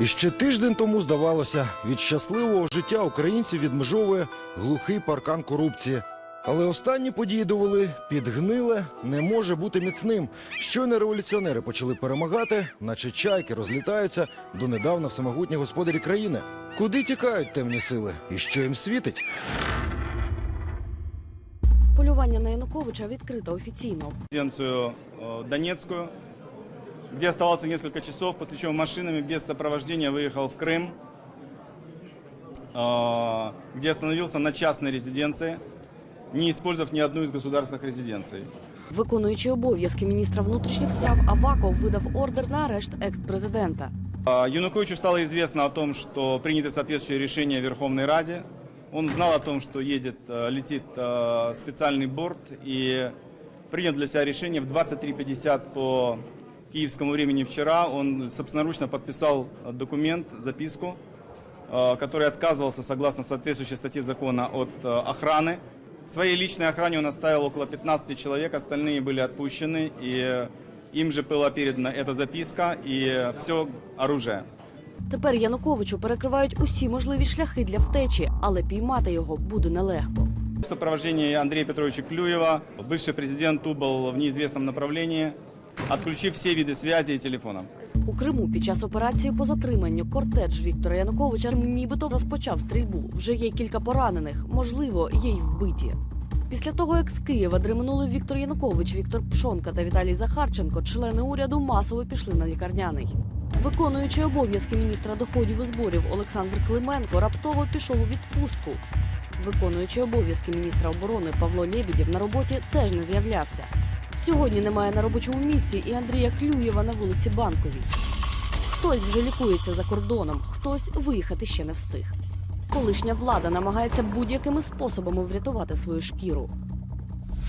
І ще тиждень тому здавалося, від щасливого життя українців відмежовує глухий паркан корупції. Але останні події довели, підгниле не може бути міцним. Щойно революціонери почали перемагати, наче чайки розлітаються донедавна всемогутні господарі країни. Куди тікають темні сили і що їм світить? Полювання на Януковича відкрито офіційно. э, Донецкую, где оставался несколько часов, после чего машинами без сопровождения выехал в Крым, э, где остановился на частной резиденции, не использовав ни одну из государственных резиденций. Виконуючий обов'язки міністра внутрішніх справ Аваков видав ордер на арешт екс-президента. А, Януковичу стало известно о том, что принято соответствующее решение в Верховной Раде. Он знал о том, что едет, э, летит э, специальный борт и принял для себя решение в 23.50 по киевскому времени вчера. Он собственноручно подписал э, документ, записку, э, который отказывался, согласно соответствующей статье закона, от э, охраны. В своей личной охране он оставил около 15 человек, остальные были отпущены, и э, им же была передана эта записка и все оружие. Тепер Януковичу перекривають усі можливі шляхи для втечі, але піймати його буде нелегко. В сопровождении Андрея Петровича Клюева бывший президент убыл в неизвестном направлении, отключив все виды связи и телефона. У Криму під час операції по затриманню кортедж Віктора Януковича нібито розпочав стрільбу. Вже є кілька поранених, можливо, є й вбиті. Після того, як з Києва дременули Віктор Янукович, Віктор Пшонка та Віталій Захарченко, члени уряду масово пішли на лікарняний. Виконуючий обов'язки міністра доходів і зборів Олександр Клименко раптово пішов у відпустку. Виконуючий обов'язки міністра оборони Павло Лєбідєв на роботі теж не з'являвся. Сьогодні немає на робочому місці і Андрія Клюєва на вулиці Банковій. Хтось вже лікується за кордоном, хтось виїхати ще не встиг. Колишня влада намагається будь-якими способами врятувати свою шкіру.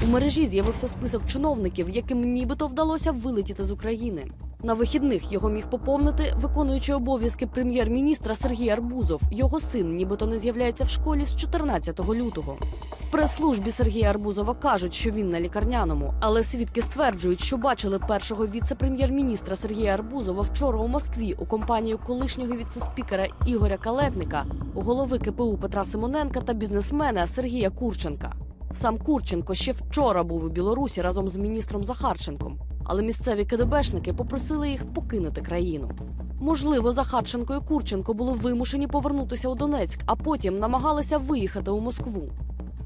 У мережі з'явився список чиновників, яким нібито вдалося вилетіти з України. На вихідних його міг поповнити виконуючий обов'язки прем'єр-міністра Сергій Арбузов. Його син нібито не з'являється в школі з 14 лютого. В прес-службі Сергія Арбузова кажуть, що він на лікарняному, але свідки стверджують, що бачили першого віце-прем'єр-міністра Сергія Арбузова вчора у Москві у компанію колишнього віце-спікера Ігоря Калетника, голови КПУ Петра Симоненка та бізнесмена Сергія Курченка. Сам Курченко ще вчора був у Білорусі разом з міністром Захарченком, але місцеві КДБшники попросили їх покинути країну. Можливо, Захарченко і Курченко були вимушені повернутися у Донецьк, а потім намагалися виїхати у Москву.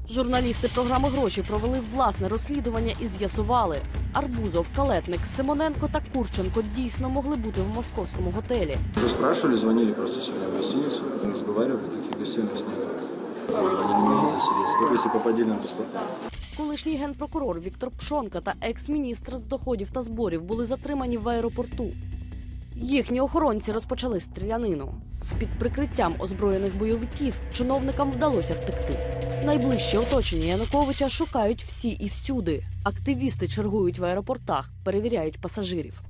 Журналісти програми гроші провели власне розслідування і з'ясували, Арбузов, Калетник, Симоненко та Курченко дійсно могли бути в московському готелі. Вы спрашивали, звонили просто сегодня в гостиницу, мы разговаривали, таких гостей у нас нет. Они не могут заселиться, только если по поддельным паспортам. Колишній генпрокурор Віктор Пшонка та екс-міністр з доходів та зборів були затримані в аеропорту. Їхні охоронці розпочали стрілянину. Під прикриттям озброєних бойовиків чиновникам вдалося втекти. Найближче оточення Януковича шукають всі і всюди. Активісти чергують в аеропортах, перевіряють пасажирів.